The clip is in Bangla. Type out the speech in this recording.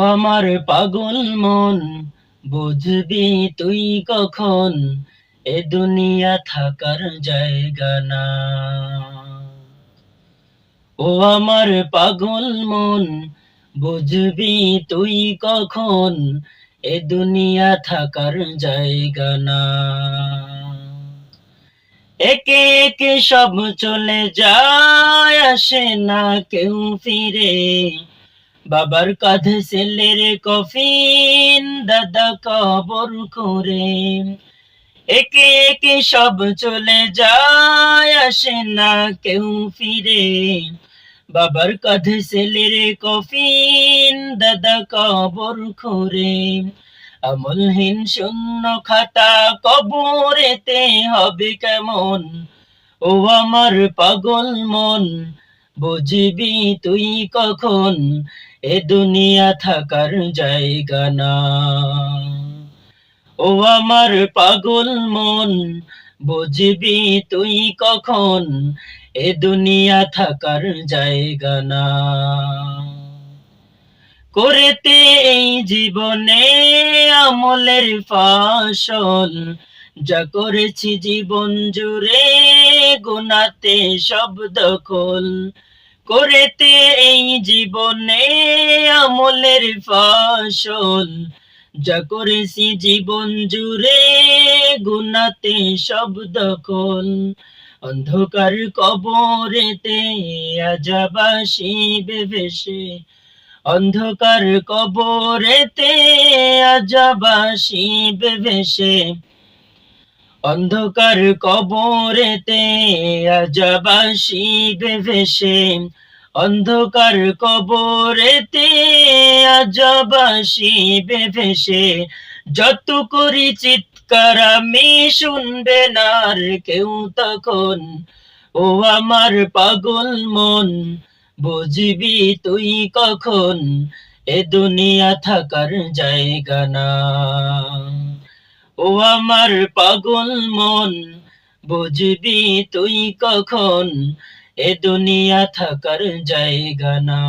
আমার পাগল মন, বুঝবি তুই কখন? এ দুনিয়া থাকার জায়গা না। ও আমার পাগল মন, বুঝবি তুই কখন? এ দুনিয়া থাকার জায়গা না। একে একে সব চলে যায়, আসে না কেউ ফিরে। বাবার কাঁধে ছেলের কফিন, দাদা কবর করে। একে একে সব চলে যায়, আসে না কেউ ফিরে। বাবার কাঁধে ছেলের কফিন, দাদা কবর করে। আমলহীন শূন্য খাতা কবরেতে হবে কেমন? ও আমার পাগল মন বুঝবি তুই কখন? এ দুনিয়া থাকার জায়গা না। ও আমার পাগল মন, বুঝবি তুই কখন? এ দুনিয়া থাকার জায়গা না। করেতে এই জীবনে আমলের ফসল যা করেছি জীবন জুড়ে গুনাতে সব দখল করেতে এই জীবনে আমলের ফসল। যা করেছি জীবন জুড়ে গুনাতে সব দখল অন্ধকার কবরেতে আজাবাসি ভেসে অন্ধকার কবরেতে আজাবাসি ভেসে অন্ধকার কবরেতে আজাবাসি ভেসে। অন্ধকার কবরেতে আজাবাসি ভেসে। যত করি চিৎকার আমি শুনবে না আর কেউ তখন। ও আমার পাগল মন, বুঝবি তুই কখন? এ দুনিয়া থাকার জায়গা না। ও আমার পাগল মন বুঝবি তুই কখন? এ দুনিয়া থাকার জায়গা না।